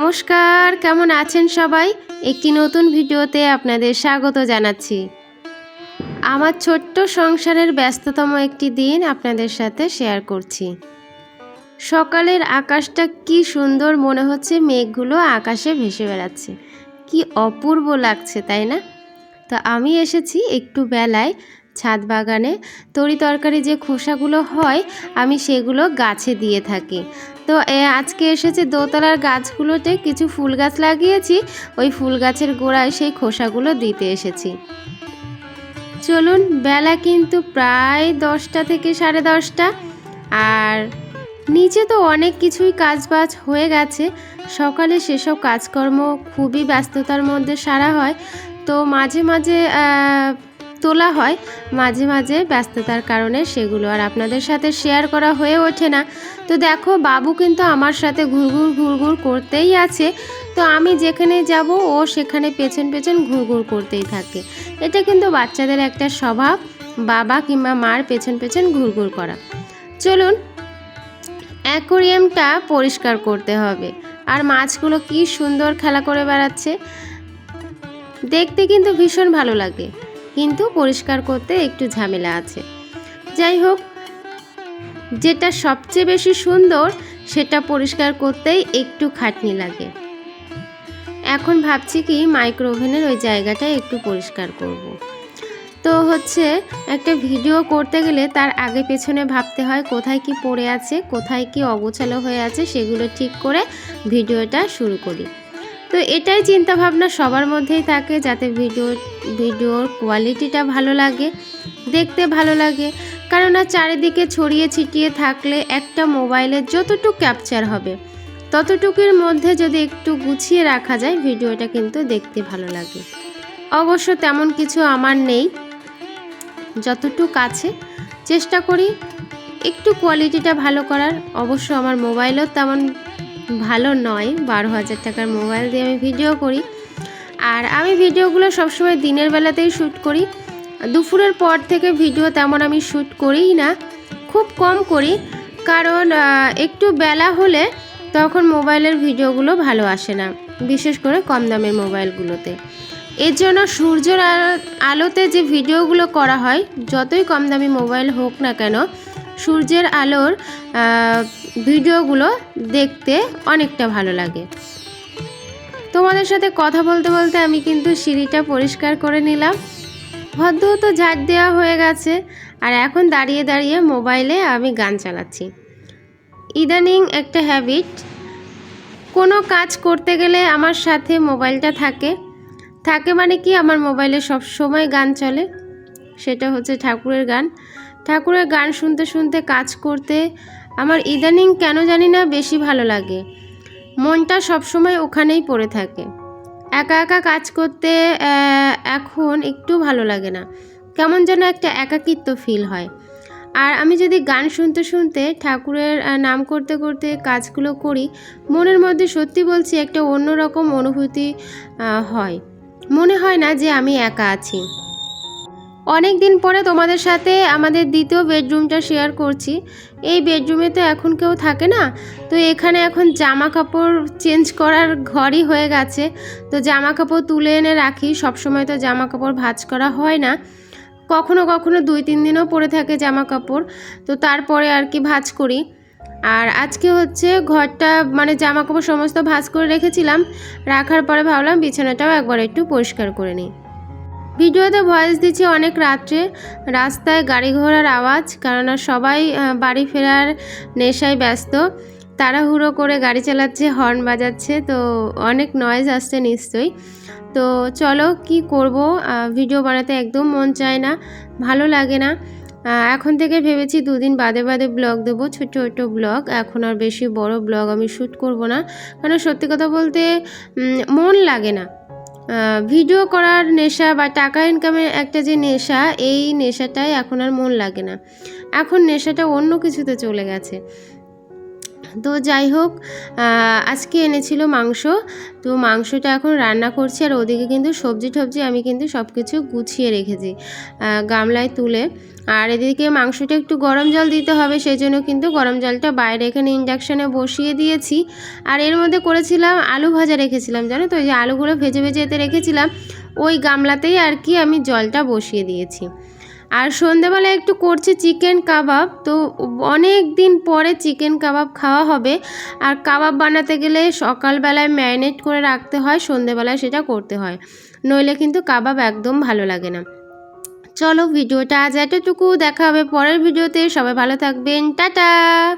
নমস্কার, কেমন আছেন সবাই? একটি নতুন ভিডিওতে আপনাদের স্বাগত জানাচ্ছি। আমার ছোট্ট সংসারের ব্যস্ততম একটি দিন আপনাদের সাথে শেয়ার করছি। সকালের আকাশটা কি সুন্দর মনে হচ্ছে, মেঘগুলো আকাশে ভেসে বেড়াচ্ছে। কি অপূর্ব লাগছে, তাই না? তো আমি এসেছি একটু বেলায় ছাদ বাগানে তরি তরকারি যে খোসাগুলো হয়, আমি সেগুলো গাছে দিয়ে থাকি। তো আজকে এসেছে দোতলার গাছগুলোতে কিছু ফুল গাছ লাগিয়েছি, ওই ফুল গাছের গোড়ায় সেই খোসাগুলো দিতে এসেছি। চলুন, বেলা কিন্তু প্রায় দশটা থেকে সাড়ে দশটা, আর নিচে তো অনেক কিছুই কাজবাজ হয়ে গেছে। সকালে সেসব কাজকর্ম খুবই ব্যস্ততার মধ্যে সারা হয়। তো, মাঝে মাঝে তোলা হয়, মাঝে মাঝে ব্যস্ততার কারণে সেগুলো আর আপনাদের সাথে শেয়ার করা হয়ে ওঠে না। তো দেখো, বাবু কিন্তু আমার সাথে ঘুরঘুর ঘুরঘুর করতেই আছে। তো আমি যেখানে যাব, ও সেখানে পেছন পেছন ঘুরঘুর করতেই থাকে। এটা কিন্তু বাচ্চাদের একটা স্বভাব, বাবা কিংবা মার পেছন পেছন ঘুরঘুর করা। চলুন, অ্যাকোরিয়ামটা পরিষ্কার করতে হবে। আর মাছগুলো কি সুন্দর খেলা করে বেড়াচ্ছে। দেখতে কিন্তু ভীষণ ভালো লাগে। কিন্তু পরিষ্কার করতে একটু ঝামেলা আছে। যাই হোক, যেটা সবচেয়ে বেশি সুন্দর, সেটা পরিষ্কার করতেই একটু খাটনি লাগে। এখন ভাবছি কি মাইক্রো ওভেনের ওই জায়গাটা একটু পরিষ্কার করব। তো হচ্ছে, একটা ভিডিও করতে গেলে তার আগে পেছনে ভাবতে হয়, কোথায় কি পড়ে আছে, কোথায় কি অগোছালো হয়ে আছে, সেগুলো ঠিক করে ভিডিওটা শুরু করি। তো এটাই চিন্তা ভাবনা সবার মধ্যেই থাকে যাতে ভিডিও, ভিডিওর কোয়ালিটিটা ভালো লাগে, দেখতে ভালো লাগে। কারণ কেননা চারিদিকে ছড়িয়ে ছিটিয়ে থাকলে একটা মোবাইলে যতটুকু ক্যাপচার হবে, ততটুকুর মধ্যে যদি একটু গুছিয়ে রাখা যায়, ভিডিওটা কিন্তু দেখতে ভালো লাগে। অবশ্য তেমন কিছু আমার নেই, যতটুক আছে। চেষ্টা করি একটু কোয়ালিটিটা ভালো করার। অবশ্য আমার মোবাইলও তেমন ভালো নয়, বারো হাজার টাকার মোবাইল দিয়ে আমি ভিডিও করি। আর আমি ভিডিওগুলো সবসময় দিনের বেলাতেই শ্যুট করি। দুপুরের পর থেকে ভিডিও তেমন আমি শ্যুট করিই না, খুব কম করি। কারণ একটু বেলা হলে তখন মোবাইলের ভিডিওগুলো ভালো আসে না, বিশেষ করে কম দামের মোবাইলগুলোতে। এর জন্য সূর্যের আলোতে যে ভিডিওগুলো করা হয়, যতই কম দামি মোবাইল হোক না কেন সূর্যের আলোর ভিডিওগুলো দেখতে অনেকটা ভালো লাগে। তোমাদের সাথে কথা বলতে বলতে আমি কিন্তু সিঁড়িটা পরিষ্কার করে নিলাম। ভদ্র তো ঝাঁট দেওয়া হয়ে গেছে আর এখন দাঁড়িয়ে দাঁড়িয়ে মোবাইলে আমি গান চালাচ্ছি। ইদানিং একটা হ্যাবিট, কোনো কাজ করতে গেলে আমার সাথে মোবাইলটা থাকে। থাকে মানে কি? আমার মোবাইলে সব সময় গান চলে। সেটা হচ্ছে ঠাকুরের গান। ঠাকুরের গান শুনতে শুনতে কাজ করতে আমার ইদানিং কেন জানি না বেশি ভালো লাগে। মনটা সবসময় ওখানেই পড়ে থাকে। একা একা কাজ করতে এখন একটু ভালো লাগে না। কেমন যেন একটা একাকিত্ব ফিল হয়। আর আমি যদি গান শুনতে শুনতে ঠাকুরের নাম করতে করতে কাজগুলো করি, মনের মধ্যে সত্যি বলছি একটা অন্যরকম অনুভূতি হয়। মনে হয় না যে আমি একা আছি। অনেক দিন পরে তোমাদের সাথে আমাদের দ্বিতীয় বেডরুমটা শেয়ার করছি। এই বেডরুমে তো এখন কেউ থাকে না। তো এখানে এখন জামা কাপড় চেঞ্জ করার ঘরই হয়ে গেছে। তো জামা কাপড় তুলে এনে রাখি। সবসময় তো জামা কাপড় ভাজ করা হয় না। কখনো কখনো দুই তিন দিনও পরে থাকে জামা কাপড় তো তারপরে আর কি ভাজ করি। আর আজকে হচ্ছে ঘরটা মানে জামা কাপড় সমস্ত ভাজ করে রেখেছিলাম। রাখার পরে ভাবলাম বিছানাটাও একবার একটু পরিষ্কার করে নিই। ভিডিওতে ভয়েস দিচ্ছি অনেক রাত্রে। রাস্তায় গাড়ি ঘোড়ার আওয়াজ, কেননা সবাই বাড়ি ফেরার নেশায় ব্যস্ত। তাড়াহুড়ো করে গাড়ি চালাচ্ছে, হর্ন বাজাচ্ছে, তো অনেক নয়েজ আসছে নিশ্চয়ই। তো চলো কি করব ভিডিও বানাতে একদম মন চায় না, ভালো লাগে না। এখন থেকে ভেবেছি দুদিন বাদে বাদে ব্লগ দেবো ছোট ছোট ব্লগ এখন আর বেশি বড় ব্লগ আমি শ্যুট করব না। কারণ সত্যি কথা বলতে মন লাগে না। ভিডিও করার নেশা বা টাকা ইনকামের একটা যে নেশা, এই নেশাটাই এখন আর মন লাগে না। এখন নেশাটা অন্য কিছুতে চলে গেছে। তো যাই হোক আজকে এনেছিল মাংস। তো মাংসটা এখন রান্না করছি আর ওদিকে কিন্তু সবজি টবজি আমি কিন্তু সব কিছু গুছিয়ে রেখেছি গামলায় তুলে। আর এদিকে মাংসটা একটু গরম জল দিতে হবে, সেই জন্য কিন্তু গরম জলটা বাইরে এখানে ইন্ডাকশানে বসিয়ে দিয়েছি। আর এর মধ্যে করেছিলাম আলু ভাজা রেখেছিলাম, জানো তো? ওই যে আলুগুলো ভেজে ভেজে এতে রেখেছিলাম, ওই গামলাতেই আর কি আমি জলটা বসিয়ে দিয়েছি। আর সন্ধেবেলা একটু করছি চিকেন কাবাব, তো অনেক দিন পরে চিকেন কাবাব খাওয়া হবে। আর কাবাব বানাতে গেলে সকালবেলায় ম্যারিনেট করে রাখতে হয়, সন্ধেবেলায় সেটা করতে হয়। নইলে কিন্তু কাবাব একদম ভালো লাগে না। চলো ভিডিওটা আজ এতটুকু, দেখা হবে পরের ভিডিওতে। সবাই ভালো থাকবেন। টাটা!